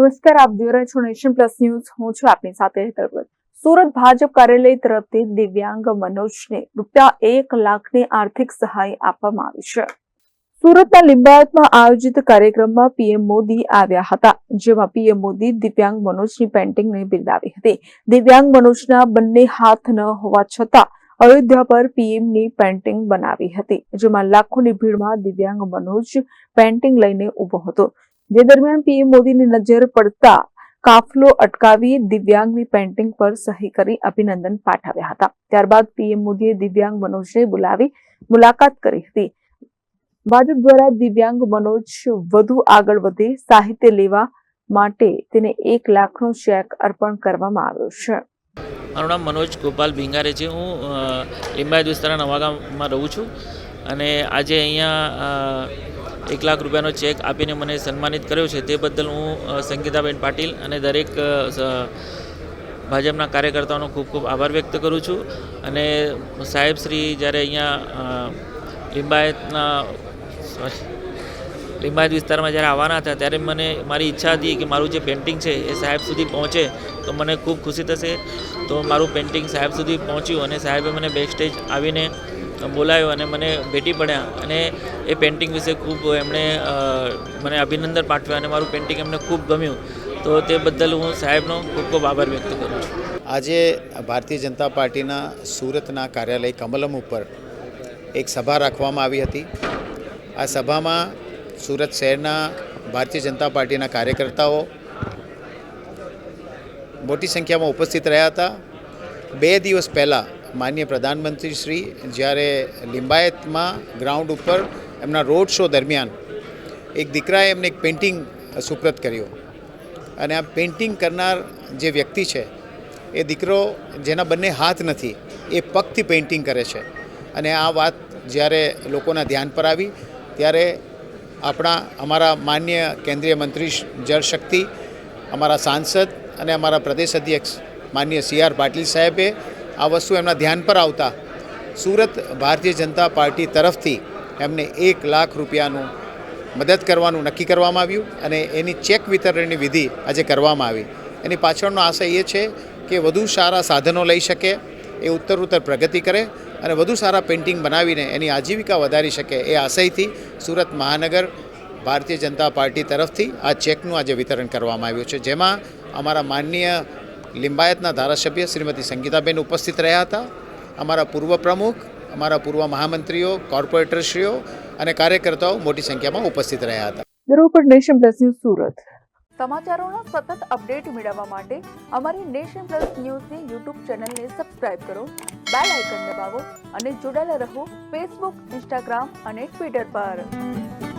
નમસ્કાર, આપ જોઈ રહ્યા છો નેશન પ્લસ ન્યૂઝ. હું છું આપની સાથે હેતલ સુરત ભાજપ કાર્યાલય તરફથી દિવ્યાંગ મનોજને રૂપિયા એક લાખની આર્થિક સહાય આપવામાં આવી છે. સુરતના લિંબાયતમાં આયોજિત કાર્યક્રમમાં પીએમ મોદી આવ્યા હતા, જેમાં પીએમ મોદી દિવ્યાંગ મનોજની પેન્ટિંગને બિરદાવી હતી. દિવ્યાંગ મનોજના બંને હાથ ન હોવા છતાં અયોધ્યા પર પીએમની પેન્ટિંગ બનાવી હતી, જેમાં લાખોની ભીડમાં દિવ્યાંગ મનોજ પેન્ટિંગ લઈને ઊભો હતો. જે દરમિયાન પીએમ મોદીની નજર પડતા કાફલો અટકાવી દિવ્યાંગની પેન્ટિંગ પર સહી કરી અભિનંદન પાઠવ્યા હતા. ત્યારબાદ પીએમ મોદીએ દિવ્યાંગ મનોજને બોલાવી મુલાકાત કરી હતી. ભાજપ દ્વારા દિવ્યાંગ મનોજ વધુ આગળ વધે, સાહિત્ય લેવા માટે તેને એક લાખનો ચેક અર્પણ કરવામાં આવ્યો છે. મારું નામ મનોજ ગોપાલ ભીંગારે છે. હું લિંબાયત વિસ્તારના નવાગામમાં રહું છું. અને આજે અહીંયા એક લાખ રૂપિયાનો ચેક આપીને મને સન્માનિત કર્યો છે. તે બદલ હું સંગીતાબેન પાટીલ અને દરેક ભાજપના કાર્યકર્તાઓનો ખૂબ ખૂબ આભાર વ્યક્ત કરું છું. અને સાહેબ શ્રી જ્યારે અહીંયા લિંબાયતના લિંબાયત વિસ્તારમાં જ્યારે આવવાના હતા, ત્યારે મને મારી ઈચ્છા હતી કે મારું જે પેઇન્ટિંગ છે એ સાહેબ સુધી પહોંચે, તો મને ખૂબ ખુશી થશે. તો મારું પેઇન્ટિંગ સાહેબ સુધી પહોંચ્યું અને સાહેબે મને બેક સ્ટેજ આવીને બોલાવ્યો અને મને ભેટી પડ્યા. અને એ પેઇન્ટિંગ વિશે ખૂબ એમણે મને અભિનંદન પાઠવ્યા અને મારું પેઇન્ટિંગ એમને ખૂબ ગમ્યું. તો તે બદલ હું સાહેબનો ખૂબ ખૂબ આભાર વ્યક્ત કરું છું. આજે ભારતીય જનતા પાર્ટીના સુરતના કાર્યાલય કમલમ ઉપર એક સભા રાખવામાં આવી હતી. આ સભામાં સુરત શહેરના ભારતીય જનતા પાર્ટીના કાર્યકર્તાઓ મોટી સંખ્યામાં ઉપસ્થિત રહ્યા હતા. બે દિવસ પહેલાં માન્ય પ્રધાનમંત્રી શ્રી જ્યારે લિંબાયતમાં ગ્રાઉન્ડ ઉપર એમના રોડ શો દરમિયાન એક દીકરાએ એમને એક પેઇન્ટિંગ સુપ્રત કર્યો. અને આ પેઇન્ટિંગ કરનાર જે વ્યક્તિ છે, એ દીકરો જેના બંને હાથ નથી, એ પગથી પેઇન્ટિંગ કરે છે. અને આ વાત જ્યારે લોકોના ધ્યાન પર આવી, ત્યારે આપણા, અમારા માન્ય કેન્દ્રીય મંત્રી જળશક્તિ અમારા સાંસદ અને અમારા પ્રદેશ અધ્યક્ષ માન્ય સી આર પાટીલ સાહેબે આ વસ્તુ એમના ધ્યાન પર આવતા સુરત ભારતીય જનતા પાર્ટી તરફથી એમને એક લાખ રૂપિયાનું મદદ કરવાનું નક્કી કરવામાં આવ્યું અને એની ચેક વિતરણની વિધિ આજે કરવામાં આવી. એની પાછળનો આશય એ છે કે વધુ સારા સાધનો લઈ શકે, એ ઉત્તર ઉત્તર પ્રગતિ કરે અને વધુ સારા પેઇન્ટિંગ બનાવીને એની આજીવિકા વધારી શકે એ આશયથી સુરત મહાનગર ભારતીય જનતા પાર્ટી તરફથી આ ચેકનું આજે વિતરણ કરવામાં આવ્યું છે. જેમાં અમારા માનનીય લિંબાયતના ધારાસભ્ય શ્રીમતી સંગીતાબેન ઉપસ્થિત રહ્યા હતા. અમારા પૂર્વ પ્રમુખ અમારા પૂર્વ મહામંત્રીઓ કોર્પોરેટરશ્રીઓ અને કાર્યકર્તાઓ મોટી સંખ્યામાં ઉપસ્થિત રહ્યા હતા. બ્યુરો પર નેશન પ્લસ ન્યૂઝ સુરત. સમાચારોના સતત અપડેટ મેળવવા માટે અમારી નેશન પ્લસ ન્યૂઝની યુટ્યુબ ચેનલને સબસ્ક્રાઇબ કરો બેલ આઇકન દબાવો અને જોડાયેલા રહો ફેસબુક ઇન્સ્ટાગ્રામ અને ટ્વિટર પર.